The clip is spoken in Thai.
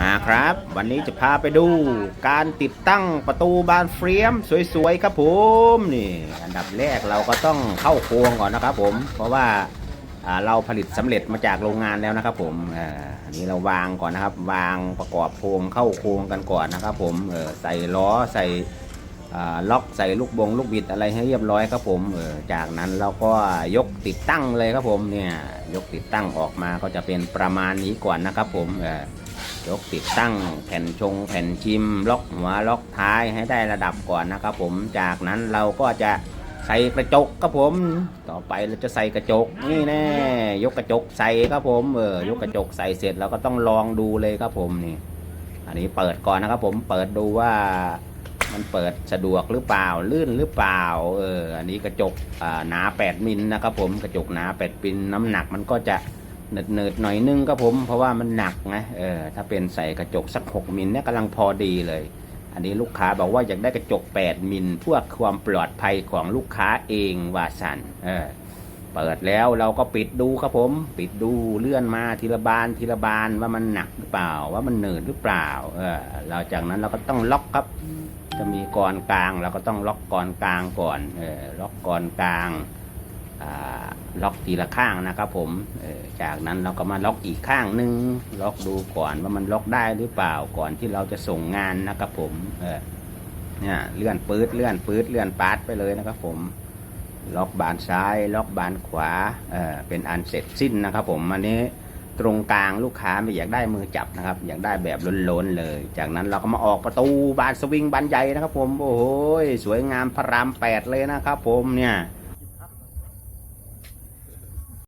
มาครับ วันนี้จะพาไปดูการติดตั้งประตูบานเฟรมสวยๆครับผมนี่อันดับแรกเราก็ต้องเข้าโครงก่อนนะครับผมเพราะว่าเราผลิตสำเร็จมาจากโรงงานแล้วนะครับผมอ,อันนี้เราวางก่อนนะครับ วางประกอบโครงเข้าโครงกันก่อนนะครับ ผมออใส่ล้อใส่ล็อกใส่ลูกบงลูกบิดอะไรให้เรียบร้อยครับผมออจากนั้นเราก็ยกติดตั้งเลยครับผมเนี่ยยกติดตั้งออกมาก็จะเป็นประมาณนี้ก่อนนะครับผมออ ยกติดตั้งแผ่นชงแผ่นชิม ล็อกหัวล็อกท้ายให้ได้ระดับก่อนนะครับผมจากนั้นเราก็จะใส่กระจกครับผม ต่อไปเราจะใส่กระจกนี่แน่ยกกระจกใส่ครับผมเออยกกระจกใส่เสร็จเราก็ต้องลองดูเลยครับผมนี่ อันนี้เปิดก่อนนะครับผมเปิดดูว่ามันเปิดสะดวกหรือเปล่าลื่นหรือเปล่าเอออันนี้กระจกอ่าหนา 8 มิลนะครับผมกระจกหนา 8 มิลน้ำหนักมันก็จะ เนิดเนิดหน่อยนึงครับผม เพราะว่ามันหนักไงเออถ้าเป็นใส่กระจกสัก 6 มิลเนี่ยกำลังพอดีเลย อันนี้ลูกค้าบอกว่าอยากได้กระจก 8 มิลเพื่อความปลอดภัยของลูกค้าเองว่าสันเออเปิดแล้วเราก็ปิดดูครับผม ปิดดูเลื่อนมาทีละบานทีละบานว่ามันหนักหรือเปล่า ว่ามันเนืดหรือเปล่า เออเราจากนั้นเราก็ต้องล็อกครับ จะมีกรกลางเราก็ต้องล็อกกรกลางก่อน เออล็อกกรกลาง ล็อกทีละข้างนะครับ ผมจากนั้นเราก็มาล็อกอีกข้างหนึ่งล็อกดูก่อนว่ามันล็อกได้หรือเปล่าก่อนที่เราจะส่งงานนะครับผมเนี่ยเลื่อนปื๊ดเลื่อนปื๊ดเลื่อนปาดไปเลยนะครับ ผมล็อกบานซ้าย ล็อกบานขวาเเป็นอันเสร็จสิ้นนะครับ ผมอันนี้ตรงกลางลูกค้าไม่อยากได้มือจับนะครับ อยากได้แบบล้นๆเลย จากนั้นเราก็มาออกประตูบานสวิงบานใหญ่นะครับ ผมโอ้โหสวยงามพระรามแปดเลยนะครับ ผมเนี่ย